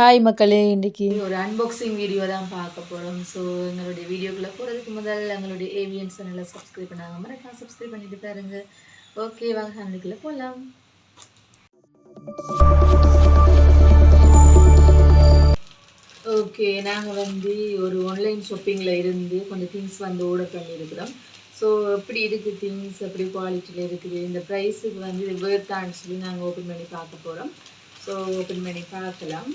Hi மக்களே இன்றைக்கி ஒரு அன்பாக்சிங் வீடியோ தான் பார்க்க போகிறோம் ஸோ எங்களுடைய வீடியோக்குள்ளே போகிறதுக்கு முதல் எங்களுடைய ஏவியன் சேனலை சப்ஸ்கிரைப் பண்ணாங்க மறக்காம சப்ஸ்கிரைப் பண்ணிட்டு பாருங்க. ஓகே வாங்க ஃபேமிலிக்குள்ளே போகலாம் ஓகே நாங்கள் வந்து ஒரு ஆன்லைன் ஷாப்பிங்கில் இருந்து கொஞ்சம் திங்ஸ் வந்து ஆர்டர் பண்ணியிருக்கிறோம். ஸோ எப்படி இருக்குது திங்ஸ் எப்படி குவாலிட்டியில் இருக்குது? இந்த ப்ரைஸுக்கு வந்து இது வேர்த்தான்னு சொல்லி நாங்கள் ஓப்பன் பண்ணி பார்க்க போகிறோம் ஸோ ஓப்பன் பண்ணி பார்க்கலாம்.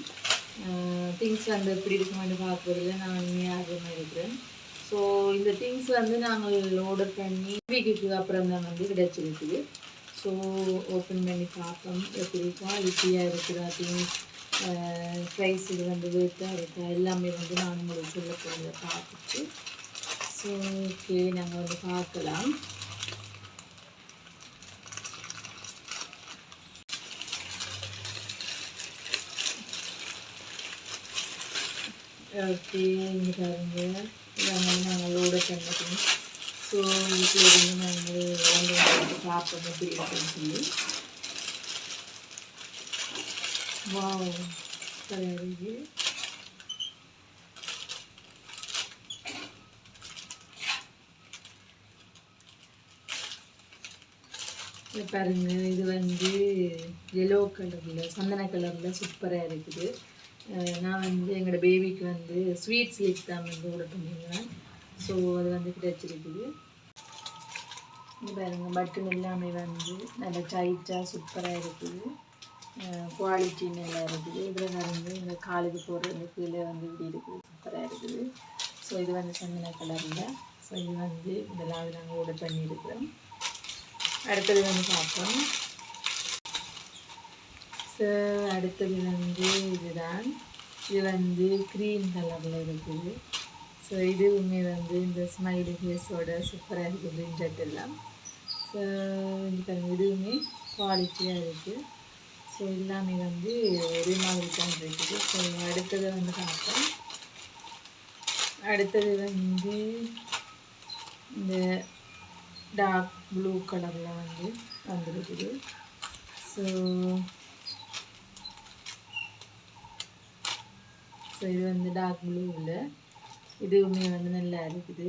திங்ஸ் வந்து எப்படி இருக்குமென்னு பார்க்குறதுல நான் ஆர்வமாக இருக்கிறேன். ஸோ இந்த திங்ஸ் வந்து நாங்கள் ஆர்டர் பண்ணி வீட்டுக்கு அப்புறம் தான் வந்து கிடைச்சிருக்குது. ஸோ ஓப்பன் பண்ணி பார்ப்போம் எப்படி குவாலிட்டியாக இருக்குதா திங்ஸ் ப்ரைஸ் இது வந்து வேர்த்தாக இருக்கா எல்லாமே வந்து நான் உங்களுக்கு சொல்ல போகிறத பார்த்துட்டு. ஸோ ஓகே நாங்கள் வந்து பார்க்கலாம். ஓகே இங்கே பாருங்க. இதெல்லாம் நாங்கள் ஆர்டர் பண்ணது. ஸோ வீட்டில் இருந்து நாங்கள் வந்து பார்ப்போம் எப்படி இருக்குன்னு சொல்லி. வாவ் கிடையாது இது பாருங்க இது வந்து எல்லோ கலரில் சந்தன கலரில் சூப்பராக இருக்குது. நான் வந்து எங்களோட பேபிக்கு வந்து ஸ்வீட் ஸ்லீப் தான் வந்து ஆர்டர் பண்ணியிருந்தேன். ஸோ அது வந்து கிடைச்சிருக்குது பாருங்கள் பாருங்க பட்டன் எல்லாமே வந்து நல்ல டைட்டாக சூப்பராக இருக்குது. குவாலிட்டி நல்லா இருக்குது. இதில் வந்து இந்த காலுக்கு போடுற இந்த கீழே வந்து இப்படி இருக்குது சூப்பராக இருக்குது. ஸோ இது வந்து சந்தன கலரில் ஸோ இது வந்து இதெல்லாம் நாங்கள் ஆர்டர் பண்ணியிருக்கிறோம். அடுத்தது வந்து பார்ப்போம். ஸோ அடுத்தது வந்து இதுதான். இது வந்து க்ரீன் கலரில் இருக்குது. ஸோ இதுவுமே வந்து இந்த ஸ்மைலி ஃபேஸோட சூப்பராக இருக்குது பிரிண்டட் எல்லாம் ஸோ இது இதுவுமே குவாலிட்டியாக இருக்குது ஸோ எல்லாமே வந்து ஒரே மாதிரி தான் இருக்குது. ஸோ அடுத்தது வந்து பார்ப்போம். அடுத்தது வந்து இந்த டார்க் ப்ளூ கலரில் வந்து வந்துருக்குது. ஸோ ஸோ இது வந்து டார்க் ப்ளூவில் இதுவுமே வந்து நல்லா இருக்குது.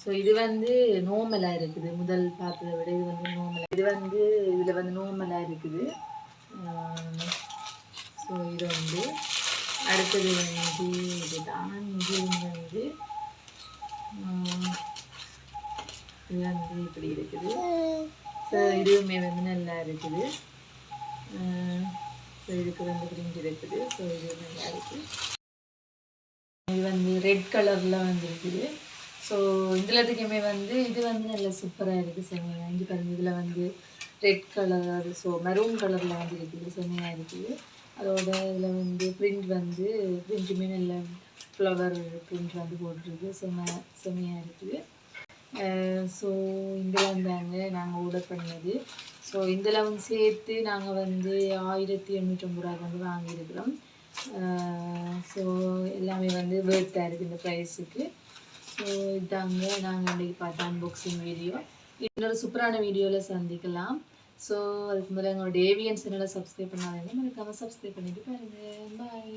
ஸோ இது வந்து நோமலாக இருக்குது. முதல் பார்த்ததை விட இது வந்து நோமலாக இது வந்து இதில் வந்து நோமலாக இருக்குது. ஸோ இது வந்து அடுத்தது வந்து இதுதான். இது வந்து இது வந்து இப்படி இருக்குது. ஸோ இதுவுமே வந்து நல்லா இருக்குது. ஸோ இதுக்கு வந்து பிரிஞ்சு இருக்குது ஸோ இது நல்லா இருக்குது இது வந்து ரெட் கலரில் வந்துருக்குது. ஸோ இதுலத்துக்குமே வந்து இது வந்து நல்லா சூப்பராக இருக்குது செம்மையாக இங்கே பாருங்க இதில் வந்து ரெட் கலர் ஸோ மெரூன் கலரில் வந்து இருக்குது செம்மையாக இருக்குது. அதோட இதில் வந்து பிரிண்ட் வந்து பிரிண்ட்டுமே நல்ல ஃப்ளவர் பிரிண்ட் வந்து போட்டிருக்கு. செம்ம செம்மையாக இருக்குது. ஸோ இதெல்லாம் தாங்க நாங்கள் ஆர்டர் பண்ணது. ஸோ இதெல்லாம் சேர்த்து நாங்கள் வந்து ஆயிரத்தி எண்ணூற்றம்பது ரூபாய்க்கு வந்து வாங்கியிருக்கிறோம். ஸோ எல்லாமே வந்து வேர்த்தாக இருக்குது இந்த ப்ரைஸுக்கு ஸோ இதாங்க நாங்கள் அன்றைக்கி பார்த்த அன்பாக்சிங் வீடியோ இன்னொரு சூப்பரான வீடியோவில் சந்திக்கலாம். ஸோ அதுக்கு முதல்ல எங்களோட ஏவியன் சேனலை சப்ஸ்கிரைப் பண்ணாதீங்க. மறக்காமல் சப்ஸ்கிரைப் பண்ணிட்டு பாருங்கள் பாய்